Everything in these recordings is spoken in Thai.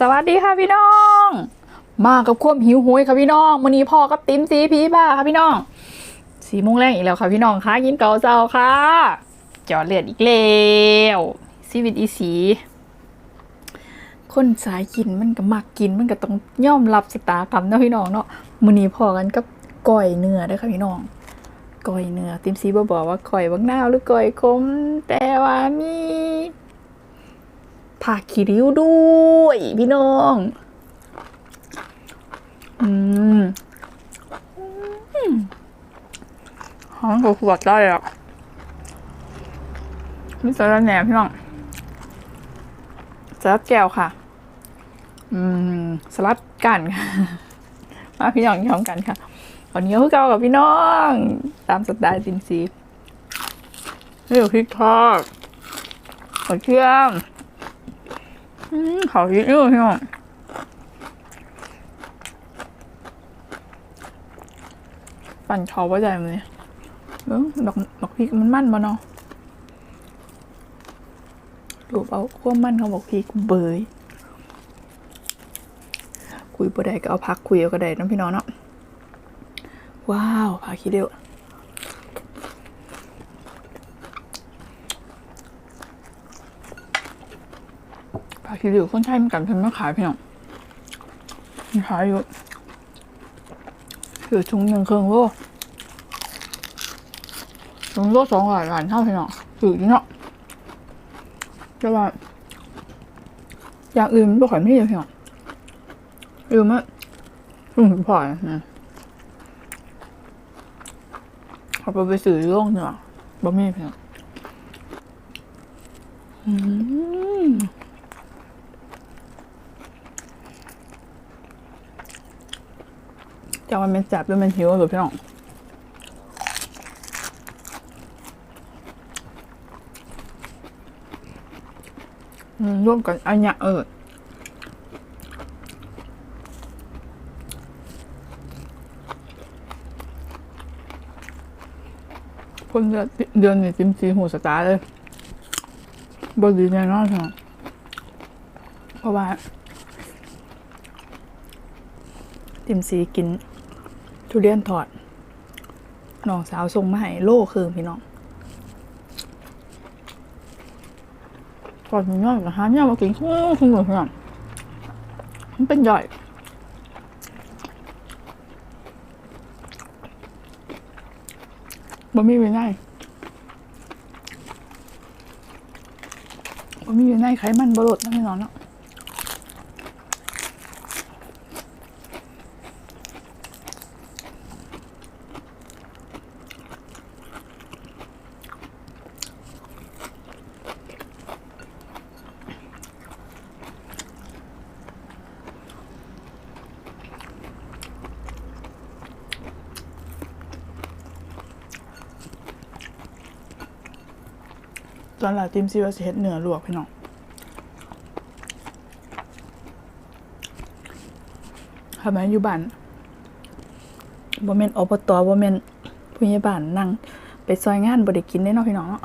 สวัสดีค่ะพี่น้อง มากับความหิวโหยค่ะพี่น้องวันนี้พ่อกับติ๋มสีพีบ้าค่ะพี่น้องสีโมงแรงอีกแล้วค่ะพี่น้องค่ะกินเกาเจ้าค่ะจอดเลือดอีกแล้วชีวิตอีสี คนสายกินมันก็มักกินมันก็ต้องย่อมรับสตากรรมเนาะพี่น้องเนาะมื้อนี้พอกันกับก้อยเนื้อด้อค่ะพี่น้องก้อยเนื้อติ๋มสีบ่บอกว่าก้อยบักนาหรือก้อยขมแต่ว่ามี ผักขี้ริ้วด้วย พี่น้อง อืมหอมขวดได้อะนี่สลัดแหนมพี่น้องสลัดแก้วค่ะ อืม สลัดกันค่ะ มาพี่น้องยอมกันค่ะวันนี้คือเก่ากับพี่น้อง ตามสไตล์ติมซีนี่พริกทอดกระเทียม อืมขอพริกด้วยพี่น้องปั่นเขาว่าใจมันเลยเออดอกดอกพริกมันมั่นมาเนาะดูเอาขั้วมั่นเขาบอกพริกเบยคุยบ่ได้ก็เอาพักคุยเอาก็ได้นะพี่น้องเนาะว้าวพาคิดเดียว พาคิดเดียวคนไทยมันกันเพิ่นมาขายพี่น้องมันขายอยู่คือถุงหนึ่งเครึ่องโลถุงโลสองร้อยบาทเท่าพี่น้องถือจริงเนาะแต่ว่าอย่างอื่นไม่ค่อยมีเลยพี่น้องอื่นมันอืมพอนะเขาไปไปสื่อโลกเนาะบ่มีพี่น้องอืม จะมันเป็นแสบหรือมันหิวหรือพี่น้องร่วมกันอันเนี้ยเออคนเดือนเดือนนี่จิมซีหูสตาร์เลยบดีแน่นอนค่ะเพราะว่าติมซีกิน ทุเรียนทอดน้องสาวส่งมาให้โลคือพี่น้องทอดมันย่อยกับฮานย่อยมากินคุ้งคุ้งเลยพี่น้องมันเป็นใหญ่บะหมี่เป็นไงบะหมี่เป็นไงไขมันบรดนะพี่น้องเนาะ ตอนหลังติมซีว่าสิเฮ็ดเนื้อลวกพี่น้องทำไมอยู่บ้านบ่แม่นอบตบ่แม่นผู้ใหญ่บ้านนั่ง ไปซอยงานบ่ได้กินได้เนาะพี่น้องเนาะ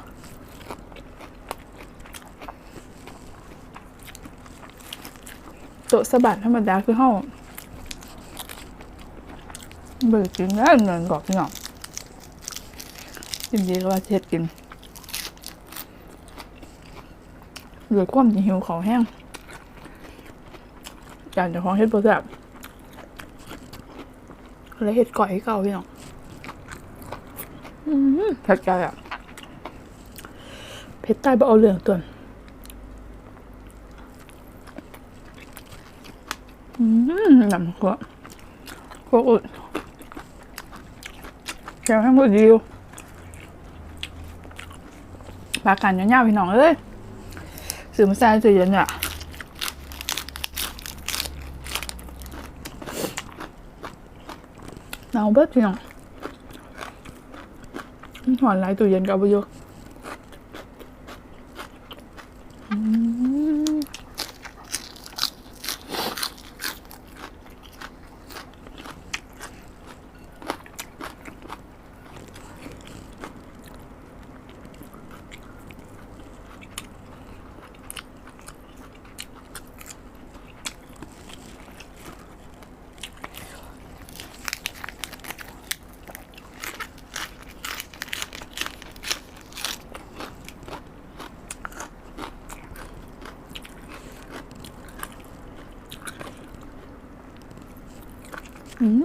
โต๊ะสะบัดธรรมดาคือเฮาเบิกกินได้เงินกอกพี่น้องจริงๆก็ว่าเฮ็ดกิน เหลือความหิวของแห้งจานจะของเฮ็ดโปรแซ่บเลยเฮ็ดก่อยให้เก่าพี่น้องอืมเผ็ดใจอะเผ็ดใต้บ่เอาเหลืองตัวนั้นอืมน้ำขัวขัวอุดแค่ให้หมดดีอยู่ปากกันยาวๆพี่น้องเอ้ย ซื้อมาใส่ตู้เย็นเนี่ยหนาวเบิดพี่น้องหอนไรตู้เย็นก็เอาไปอยู่อื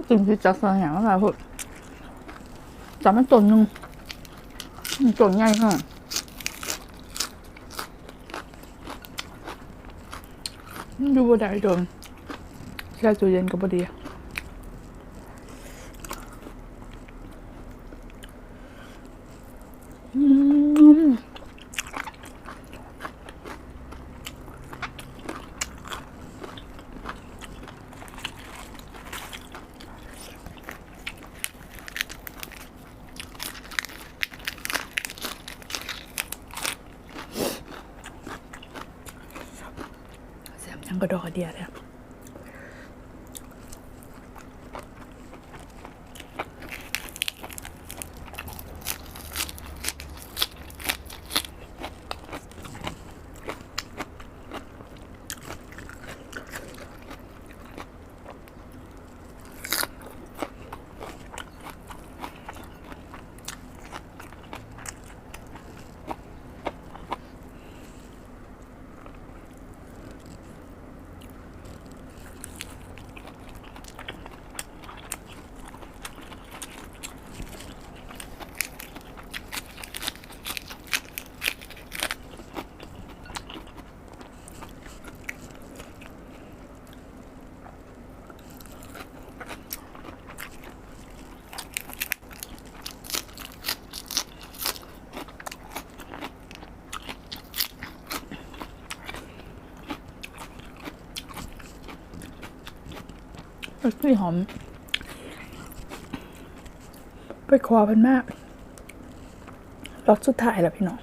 กินคือจัดสรรอย่างไรพูดจับมันตัวหนึงมันใหญ่ค่ะดูบ่ได้โดนแช่ตู้เย็นก็บ่ดีอืม เสียมยัง กระดอกกระเดียเลยอะมันหอม ไปคอมันมากรสสุดท้ายแล้วพี่น้อง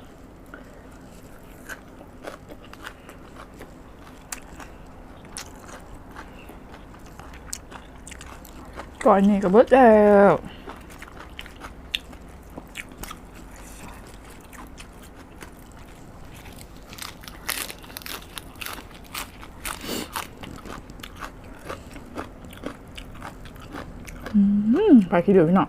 ก่อนนี่ก็เบิดแล้วอืม ไปคิดดูพี่น้อง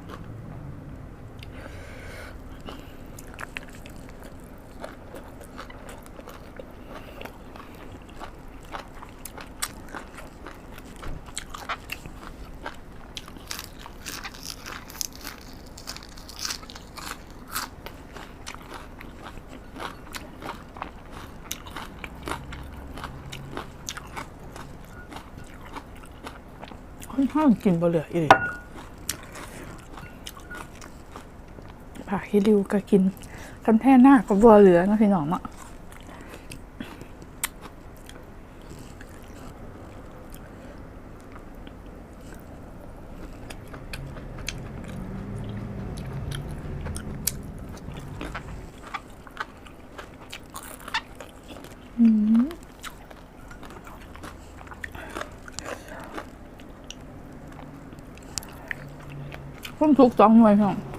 ค่อนข้างกินบ่เหลืออีก ผักฮิริวก็กินคันแท่หน้าก็บ่เหลือนะพี่น้องเนาะผมถูกสองหน่วยพี่น้อง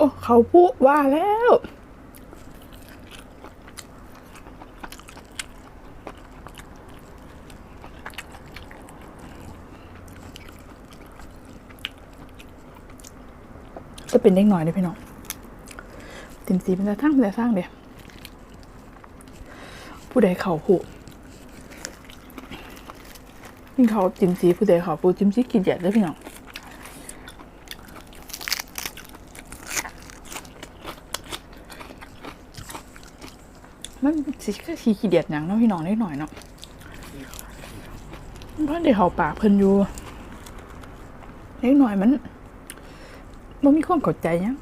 โอ้เขาพูดว่าแล้ว จะเป็นเด็กหน่อยเลยพี่น้องติมสีเป็นแต่ทั้งเป็นแต่สร้างเดียผู้ใดเขาผูนี่งเขาจิ้มสีผู้ใดเขาผู้จิ้มสีกินแยดเลยพี่น้อง สิก็ขี้ขี้เดียดหยังเนาะพี่น้องนิดหน่อยเนาะเพราะเดี๋ยวเขาปากเพิ่นอยู่นิดหน่อยมันมันมีความเข้าใจหยัง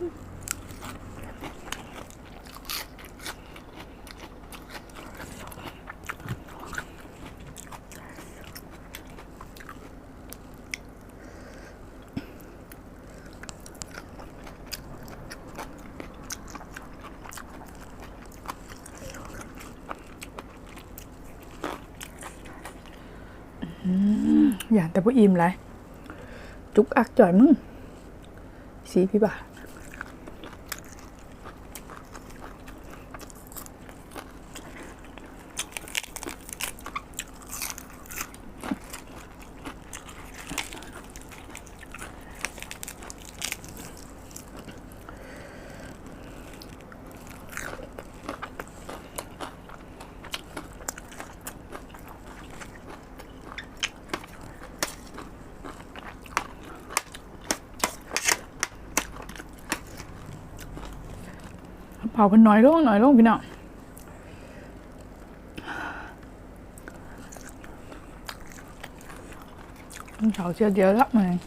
อย่างแต่พวกอิ่มไรจุกอักจ่อยมึงสีพี่บ่า ผาเพิ่นน้อยลงน้อยลงพี่น้องเผาเชียวเดียวละมัน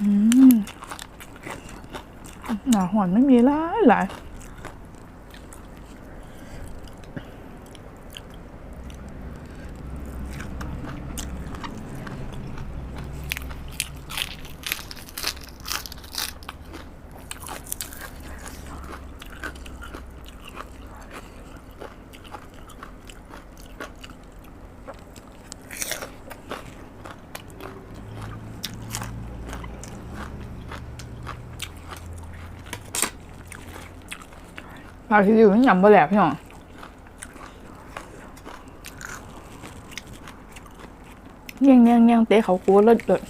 อืมหนาหอนไม่มีหลายหลาย ปลาที่อยู่มันยำบ่แหลกพี่น้องเงี้ยงเงี้ยงเงี้ยงเตะเขากลัวเลิศเลิศ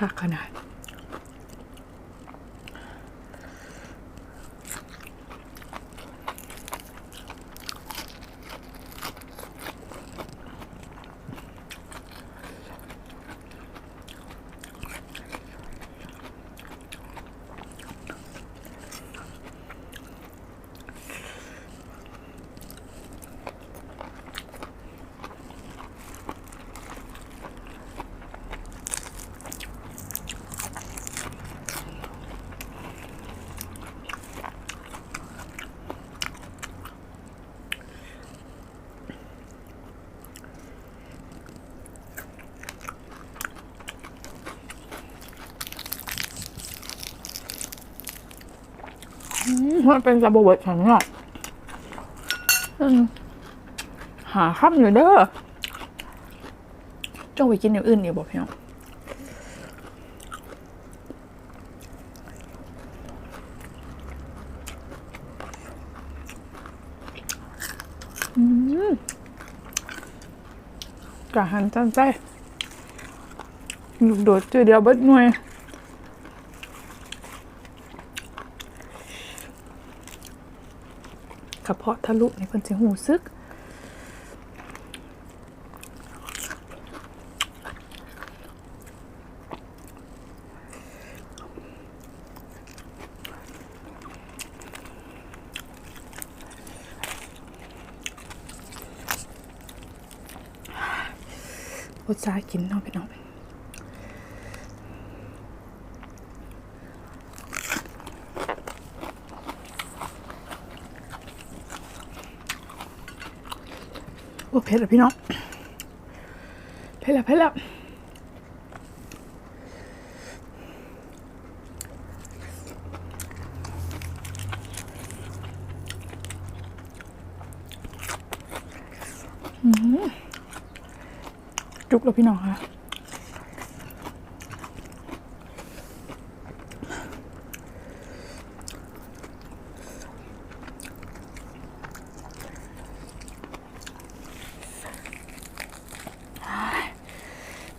หักขนาด มันเป็นระบบเบิดของเนาะหาค่ำอยู่เด้อจ้องไปกินอย่างอื่นเดี๋ยวบอกพี่น้องอืมกะหันจันใจลูกโดดเจอเดียวเบิดหน่วย กระเพาะทะลุในเพิ่นสิหูซึกอุตส่ากินเนาะพี่น้อง อ้เผ็ดแล้วพี่น้องเผ็ดแล้วเผ็ดแล้วอืมจุกแล้วพี่น้องค่ะ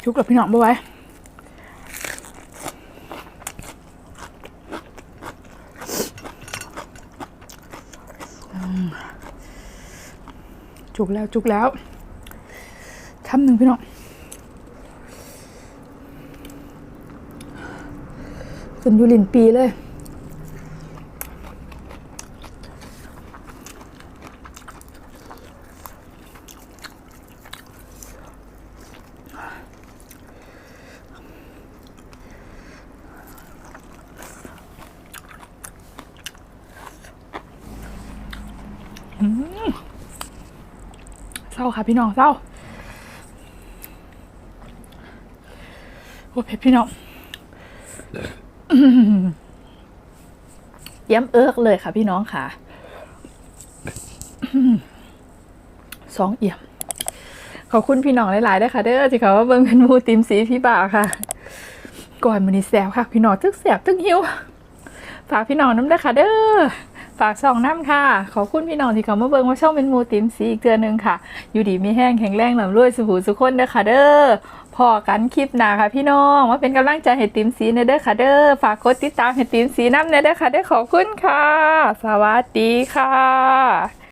ชุกกับพี่น้องบ่ไว้จุกแล้วจุกแล้วคำหนึ่งพี่น้องจนอยู่ลินปีเลย เศร้าค่ะพี่น้องเศร้าโอ้เผ็ดพี่น้องอื้อหือเย้มเอิกเลยค่ะพี่น้องค่ะสองเอี่ยม ขอบคุณพี่น้องหลายๆด้วยค่ะ เด้อที่เขาว่าเบิ่งเป็นมูติมสีพี่บ่าวค่ะ ก่อนมือนี้แซวค่ะ พี่น้องทึกแสบทึกหิวฝากพี่น้องน้ำด้วยค่ะ เด้อ ฝากช่องน้ำค่ะ ขอบคุณพี่น้องที่เขามาเบิ่งว่าช่องเป็นมูติมสีอีกเตือนหนึ่งค่ะ อยู่ดีมีแห้งแข็งแรงหลำรวยสุขูสุขคนเด้อค่ะเด้อพอกันคลิปหนาค่ะพี่น้องมาเป็นกำลังใจให้ติมสีเนเด้อค่ะเด้อฝากกดติดตามให้ติมสีน้ำเนเด้อค่ะเด้อขอบคุณค่ะ สวัสดีค่ะ